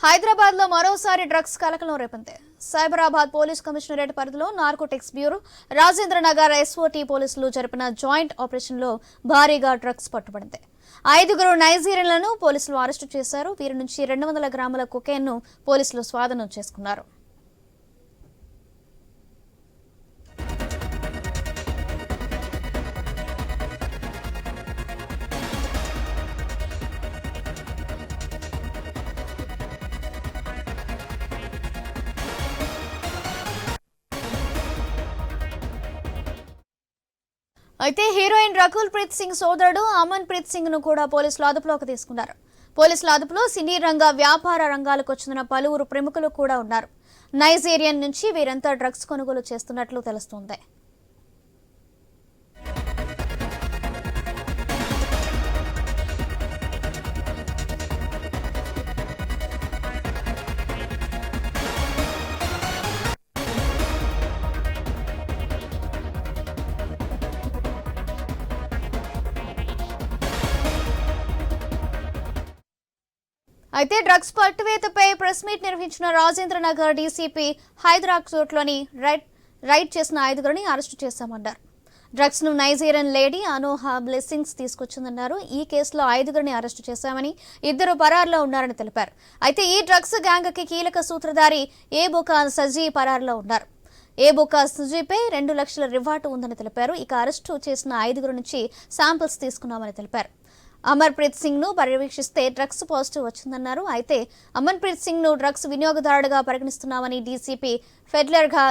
హైదరాబాద్లో మరోసారి డ్రగ్స్ కలకలం రేపింది. సైబరాబాద్ పోలీస్ కమిషనరేట్ పరిధిలో narcotics bureau Rajendra Nagar SOT పోలీసులు జరిపిన జాయింట్ ఆపరేషన్లో భారీగా డ్రగ్స్ పట్టుబడింది. ఐదుగురు నైజీరియన్లను పోలీసులు అరెస్టు చేశారు. వీరి నుంచి రెండు వందల గ్రాముల కొకేన్ను పోలీసులు స్వాధీనం చేసుకున్నారు. అయితే హీరోయిన్ రకుల్ ప్రీత్ సింగ్ సోదరుడు అమన్ ప్రీత్ సింగ్ను కూడా పోలీసులు అదుపులోకి తీసుకున్నారు. పోలీసుల అదుపులో సినీ రంగ వ్యాపార రంగాలకు చెందిన పలువురు ప్రముఖులు కూడా ఉన్నారు. నైజీరియన్ నుంచి వీరంతా డ్రగ్స్ కొనుగోలు చేస్తున్నట్లు తెలుస్తోంది. అయితే డ్రగ్స్ పట్టువేతపై ప్రెస్ మీట్ నిర్వహించిన రాజేంద్రనగర్ డీసీపీ హైదరాబాద్ చోట్లోని రైడ్ రైడ్ చేసిన ఐదుగురిని అరెస్టు చేశామన్నారు. డ్రగ్స్ను నైజీరియన్ లేడీ అనోహా బ్లెస్సింగ్స్ తీసుకొచ్చిందన్నారు. ఈ కేసులో ఐదుగురిని అరెస్టు చేశామని ఇద్దరు పరారులో ఉన్నారని తెలిపారు. అయితే ఈ డ్రగ్స్ గ్యాంగ్కి కీలక సూత్రధారి ఏ బుకా సజీ పరారులో ఉన్నారు. ఏ బుకా సుజీపై రెండు లక్షల రివార్డు ఉందని తెలిపారు. ఇక అరెస్టు చేసిన ఐదుగురు నుంచి శాంపిల్స్ తీసుకున్నామని తెలిపారు. అమర్ప్రీత్ సింగ్ను పర్యవేక్షిస్తే డ్రగ్స్ పాజిటివ్ వచ్చిందన్నారు. అయితే అమర్ప్రీత్ సింగ్ను డ్రగ్స్ వినియోగదారుడుగా పరిగణిస్తున్నామని డీసీపీ ఫెడ్లర్గా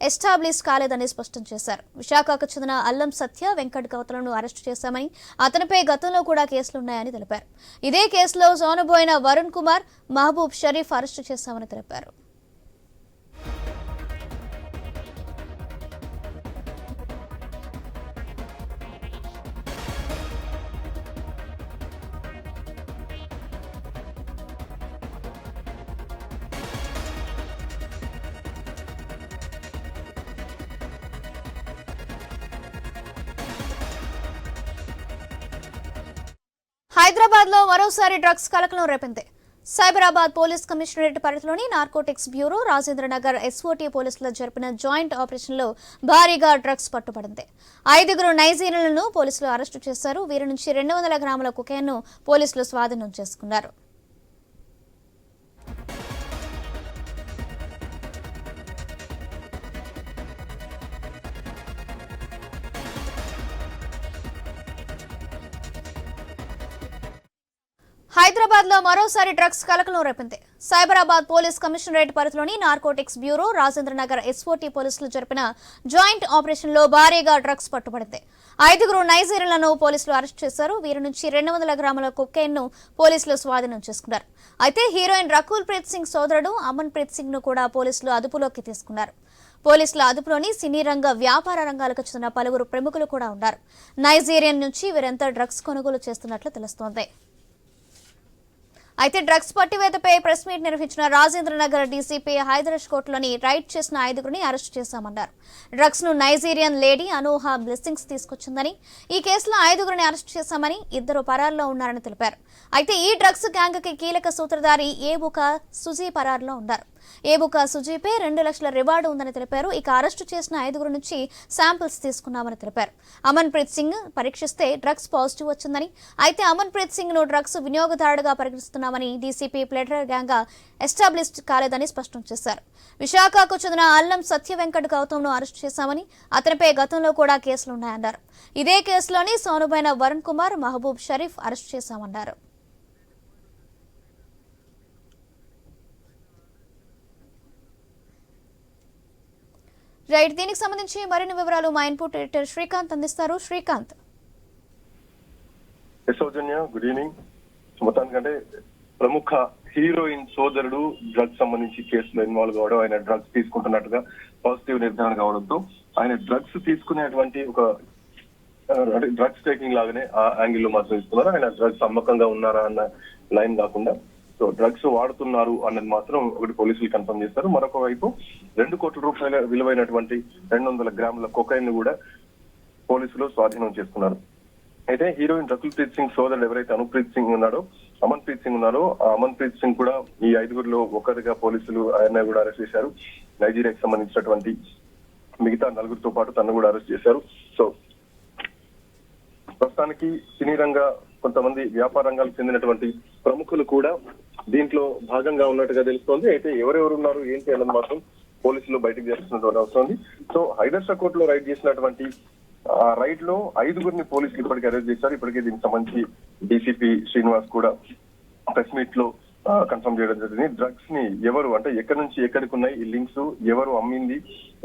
ఎస్టాబ్లిష్ కాలేదని స్పష్టం చేశారు. విశాఖకు చెందిన అల్లం సత్య వెంకట్ గౌతలను అరెస్టు చేశామని అతనిపై గతంలో కూడా కేసులున్నాయని తెలిపారు. ఇదే కేసులో సోనబోయిన వరుణ్ కుమార్ మహబూబ్ షరీఫ్ అరెస్టు చేశామని తెలిపారు. హైదరాబాద్లో మరోసారి డ్రగ్స్ కలకలం రేపింది. సైబరాబాద్ పోలీస్ కమిషనరేట్ పరిధిలోని నార్కోటిక్స్ బ్యూరో రాజేంద్రనగర్ ఎస్ఓటీ పోలీసులు జరిపిన జాయింట్ ఆపరేషన్లో భారీగా డ్రగ్స్ పట్టుబడింది. ఐదుగురు నైజీరియన్లను పోలీసులు అరెస్టు చేశారు. వీరి నుంచి రెండు వందల గ్రాముల కుకేన్ను పోలీసులు స్వాధీనం చేసుకున్నారు. హైదరాబాద్లో మరోసారి డ్రగ్స్ కలకలం రేపింది. సైబరాబాద్ పోలీస్ కమిషనరేట్ పరిధిలోని narcotics bureau Rajendra Nagar SOT పోలీసులు జరిపిన జాయింట్ ఆపరేషన్లో భారీగా డ్రగ్స్ పట్టుబడింది. ఐదుగురు నైజీరియన్లను పోలీసులు అరెస్ట్ చేశారు. వీరి నుంచి రెండు వందల గ్రాముల కొக்கைన్ను పోలీసులు స్వాధీనం చేసుకున్నారు. అయితే హీరోయిన్ రకుల్ ప్రీత్ సింగ్ సోదరుడు అమన్ ప్రీత్ సింగ్ను కూడా పోలీసులు అదుపులోకి తీసుకున్నారు. పోలీసుల అదుపులోని సినీ రంగ వ్యాపార రంగాలకు చెందిన పలువురు ప్రముఖులు కూడా ఉన్నారు. నైజీరియన్ నుంచి వీరంతా డ్రగ్స్ కొనుగోలు చేస్తున్నట్లు తెలుస్తోంది. అయితే డ్రగ్స్ పట్టివేతపై ప్రెస్ మీట్ నిర్వహించిన రాజేంద్రనగర్ డీసీపీ హైదరాబాద్ కోర్టులోని రైడ్ చేసిన ఐదుగురిని అరెస్టు చేశామన్నారు. డ్రగ్స్ను నైజీరియన్ లేడీ అనూహా బ్లెస్సింగ్స్ తీసుకొచ్చిందని ఈ కేసులో ఐదుగురిని అరెస్టు చేశామని ఇద్దరు పరారులో ఉన్నారని తెలిపారు. అయితే ఈ డ్రగ్స్ గ్యాంగ్కి కీలక సూత్రధారి ఏ ఒక సుజీ పరారులో ఉన్నారు. ఏబుకా సుజీపై రెండు లక్షల రివార్డు ఉందని తెలిపారు. ఇక అరెస్టు చేసిన ఐదుగురు నుంచి శాంపిల్స్ తీసుకున్నామని తెలిపారు. అమన్ ప్రీత్ సింగ్ పరీక్షిస్తే డ్రగ్స్ పాజిటివ్ వచ్చిందని అయితే అమన్ ప్రీత్ సింగ్ను డ్రగ్స్ వినియోగదారుడుగా పరిగణిస్తున్నామని డీసీపీ ప్లేటర్ గ్యాంగ్ ఎస్టాబ్లిష్ కాలేదని స్పష్టం చేశారు. విశాఖకు చెందిన అల్లం సత్య వెంకట్ గౌతమ్ను అరెస్టు చేశామని అతనిపై గతంలో కూడా కేసులున్నాయన్నారు. ఇదే కేసులోని సోనుబైన వరుణ్ కుమార్ మహబూబ్ షరీఫ్ అరెస్టు చేశామన్నారు. రైట్ దీనికి సంబంధించి మరిన్ని వివరాలు మా ఇన్పుట్ ఎడిటర్ శ్రీకాంత్ అందిస్తారు. Srikanth. Yes Soujanya good evening. మొత్తానికంటే ప్రముఖ హీరోయిన్ సోదరుడు డ్రగ్స్ సంబంధించి కేసులో ఇన్వాల్వ్ కావడం ఆయన డ్రగ్స్ తీసుకుంటున్నట్టుగా పాజిటివ్ నిర్ధారణ కావడంతో ఆయన డ్రగ్స్ తీసుకునేటువంటి ఒక డ్రగ్స్ టేకింగ్ లాగానే ఆ యాంగిల్లో మాత్రం ఇస్తున్నారు. ఆయన డ్రగ్స్ అమ్మకంగా ఉన్నారా అన్న లైన్ కాకుండా సో డ్రగ్స్ వాడుతున్నారు అన్నది మాత్రం ఒకటి పోలీసులు కన్ఫర్మ్ చేస్తారు. మరొక వైపు రెండు కోట్ల రూపాయల విలువైనటువంటి రెండు వందల గ్రాముల కొకైన్ కూడా పోలీసులు స్వాధీనం చేసుకున్నారు. అయితే హీరోయిన్ రకుల్ ప్రీత్ సింగ్ సోదరుడు ఎవరైతే అనుప్రీత్ సింగ్ ఉన్నాడో అమన్ ప్రీత్ సింగ్ ఉన్నారో ఆ అమన్ ప్రీత్ సింగ్ కూడా ఈ ఐదుగురిలో ఒకరిగా పోలీసులు ఆయన కూడా అరెస్ట్ చేశారు. నైజీరియాకి సంబంధించినటువంటి మిగతా నలుగురితో పాటు తను కూడా అరెస్ట్ చేశారు. సో ప్రస్తుతానికి సినీ రంగ కొంతమంది వ్యాపార రంగాలకు చెందినటువంటి ప్రముఖులు కూడా దీంట్లో భాగంగా ఉన్నట్టుగా తెలుస్తోంది. అయితే ఎవరెవరు ఉన్నారు ఏంటి అన్నది మాత్రం పోలీసులు బయటకు చేస్తున్నటువంటి అవసరం ఉంది సో హైదర్షా కోర్టులో రైడ్ చేసినటువంటి ఆ రైడ్లో ఐదుగురిని పోలీసులు ఇప్పటికే అరెస్ట్ చేశారు. ఇప్పటికే దీనికి సంబంధించి డీసీపీ శ్రీనివాస్ కూడా ప్రెస్ మీట్లో కన్ఫర్మ్ చేయడం జరిగింది. డ్రగ్స్ని ఎవరు అంటే ఎక్కడి నుంచి ఎక్కడికి ఉన్నాయి ఈ లింక్స్ ఎవరు అమ్మింది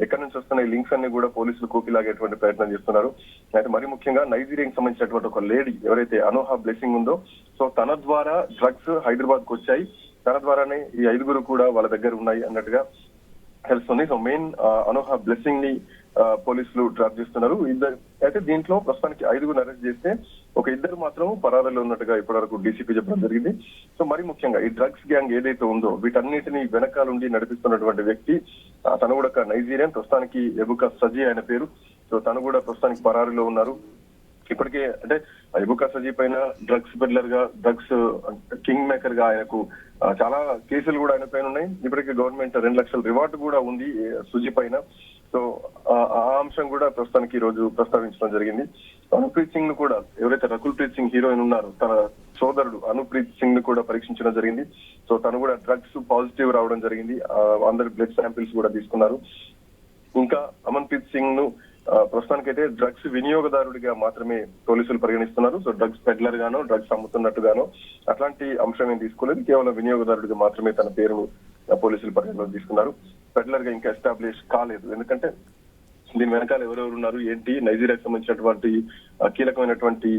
ఎక్కడి నుంచి వస్తున్న ఈ లింక్స్ అన్ని కూడా పోలీసులు కూకిలాగేటువంటి ప్రయత్నం చేస్తున్నారు. అయితే మరి ముఖ్యంగా నైజీరియాకి సంబంధించినటువంటి ఒక లేడీ ఎవరైతే అనోహా బ్లెస్సింగ్ ఉందో సో తన ద్వారా డ్రగ్స్ హైదరాబాద్కు వచ్చాయి. తన ద్వారానే ఈ ఐదుగురు కూడా వాళ్ళ దగ్గర ఉన్నాయి అన్నట్టుగా తెలుస్తుంది. సో మెయిన్ అనోహా బ్లెస్సింగ్ని పోలీసులు డ్రాప్ చేస్తున్నారు. ఇద్దరు అయితే దీంట్లో ప్రస్తుతానికి ఐదుగురు అరెస్ట్ చేస్తే ఒక ఇద్దరు మాత్రం పరారీలో ఉన్నట్టుగా ఇప్పటివరకు డీసీపీ చెప్పడం జరిగింది. సో మరి ముఖ్యంగా ఈ డ్రగ్స్ గ్యాంగ్ ఏదైతే ఉందో వీటన్నిటిని వెనకాలండి నడిపిస్తున్నటువంటి వ్యక్తి తను కూడా ఒక నైజీరియన్. ప్రస్తుతానికి ఎబుక సజీ ఆయన పేరు. సో తను కూడా ప్రస్తుతానికి పరారీలో ఉన్నారు. ఇప్పటికే అంటే ఎబుకా సజీ పైన డ్రగ్స్ పెడ్లర్గా డ్రగ్స్ కింగ్ మేకర్గా ఆయనకు చాలా కేసులు కూడా ఆయన పైన ఉన్నాయి. ఇప్పటికే గవర్నమెంట్ రెండు లక్షల రివార్డు కూడా ఉంది సుజీ పైన. సో ఆ ఆ అంశం కూడా ప్రస్తుతానికి ఈ రోజు ప్రస్తావించడం జరిగింది. అనుప్రీత్ సింగ్ను కూడా ఎవరైతే రకుల్ ప్రీత్ సింగ్ హీరోయిన్ ఉన్నారో తన సోదరుడు అనుప్రీత్ సింగ్ను కూడా పరీక్షించడం జరిగింది. సో తను కూడా డ్రగ్స్ పాజిటివ్ రావడం జరిగింది. అందరి బ్లడ్ శాంపిల్స్ కూడా తీసుకున్నారు. ఇంకా అమన్ప్రీత్ సింగ్ను ప్రస్తుతానికైతే డ్రగ్స్ వినియోగదారుడిగా మాత్రమే పోలీసులు పరిగణిస్తున్నారు. సో డ్రగ్స్ పెడ్లర్ గానో డ్రగ్స్ అమ్ముతున్నట్టుగానో అట్లాంటి అంశం ఏం తీసుకోలేదు. కేవలం వినియోగదారుడిగా మాత్రమే తన పేరును పోలీసులు పరిగణలోకి తీసుకున్నారు. పెడ్లర్గా ఇంకా ఎస్టాబ్లిష్ కాలేదు. ఎందుకంటే దీని వెనకాల ఎవరెవరు ఉన్నారు ఏంటి నైజీరియాకి సంబంధించినటువంటి కీలకమైనటువంటి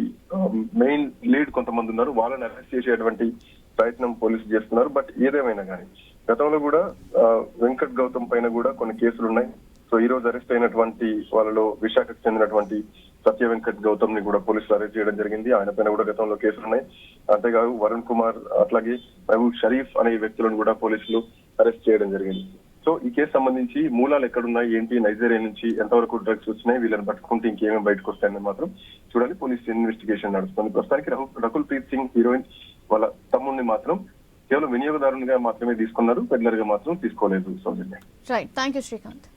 మెయిన్ లీడ్ కొంతమంది ఉన్నారు. వాళ్ళని అరెస్ట్ చేసేటువంటి ప్రయత్నం పోలీసులు చేస్తున్నారు. బట్ ఏదేమైనా కానీ గతంలో కూడా వెంకట్ గౌతమ్ పైన కూడా కొన్ని కేసులు ఉన్నాయి. సో ఈ రోజు అరెస్ట్ అయినటువంటి వాళ్ళలో విశాఖకు చెందినటువంటి సత్య వెంకట్ గౌతమ్ని కూడా పోలీసులు అరెస్ట్ చేయడం జరిగింది. ఆయన పైన కూడా గతంలో కేసులు ఉన్నాయి. అంతేకాదు వరుణ్ కుమార్ అట్లాగే మహబూబ్ షరీఫ్ అనే వ్యక్తులను కూడా పోలీసులు అరెస్ట్ చేయడం జరిగింది. సో ఈ కేసు సంబంధించి మూలాలు ఎక్కడున్నాయి ఏంటి నైజీరియా నుంచి ఎంతవరకు డ్రగ్స్ వచ్చినాయి వీళ్ళని పట్టుకుంటే ఇంకేమేమి బయటకు వస్తాయని మాత్రం చూడాలి. పోలీస్ ఇన్వెస్టిగేషన్ నడుస్తుంది. ప్రస్తుతానికి రకుల్ ప్రీత్ సింగ్ హీరోయిన్ వాళ్ళ తమ్ముడిని మాత్రం కేవలం వినియోగదారునిగా మాత్రమే తీసుకున్నారు. పెద్దలుగా గా మాత్రం తీసుకోలేదు Soujanya. Right thank you Srikanth